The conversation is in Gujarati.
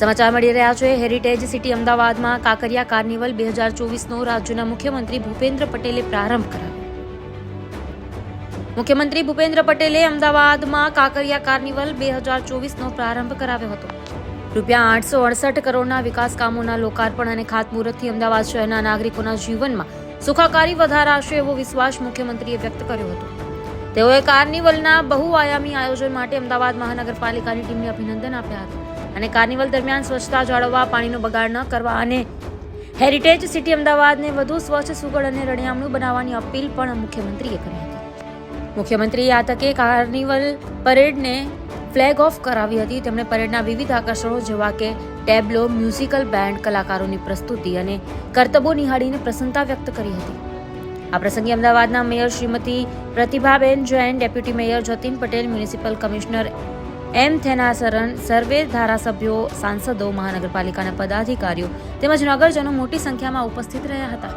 સમાચાર મળી રહ્યા છે. હેરિટેજ સિટી અમદાવાદમાં કાંકરિયા કાર્નિવલ બે હજાર ચોવીસનો રાજ્યના મુખ્યમંત્રી ભૂપેન્દ્ર પટેલે પ્રારંભ કરાવ્યો. મુખ્યમંત્રી ભૂપેન્દ્ર પટેલે અમદાવાદમાં કાંકરિયા કાર્નિવલ બે હજાર ચોવીસનો પ્રારંભ કરાવ્યો હતો. રૂપિયા આઠસો અડસઠ કરોડના વિકાસ કામોના લોકાર્પણ અને ખાતમુહૂર્તથી અમદાવાદ શહેરના નાગરિકોના જીવનમાં સુખાકારી વધારાશે એવો વિશ્વાસ મુખ્યમંત્રીએ વ્યક્ત કર્યો હતો. તેઓએ કાર્નિવલના બહુઆયામી આયોજન માટે અમદાવાદ મહાનગરપાલિકાની ટીમને અભિનંદન આપ્યા હતા. અને કાર્નિવલ દરમિયાન સ્વચ્છતા જાળવવા, પાણીનો બગાડ ન કરવા અને હેરિટેજ સિટી અમદાવાદને વધુ સ્વચ્છ, સુગળ અને રણિયામણું બનાવવાની અપીલ પણ મુખ્યમંત્રીએ કરી હતી. મુખ્યમંત્રીએ આ તકે કાર્નિવલ પરેડને ફ્લેગ ઓફ કરાવી હતી. તેમણે પરેડના વિવિધ આકર્ષણો જેવા કે ટેબ્લો, મ્યુઝિકલ બેન્ડ, કલાકારોની પ્રસ્તુતિ અને કરતબો નિહાળીને પ્રસન્નતા વ્યક્ત કરી હતી. આ પ્રસંગે અમદાવાદના mayor Shrimati Pratibhaben Jain, deputy mayor Jatin Patel, municipal commissioner M Thennarasan સર્વે ધારાસભ્યો સાંસદો મહાનગરપાલિકાના પદાધિકારીઓ તેમજ નગરજનો મોટી સંખ્યામાં ઉપસ્થિત રહ્યા હતા.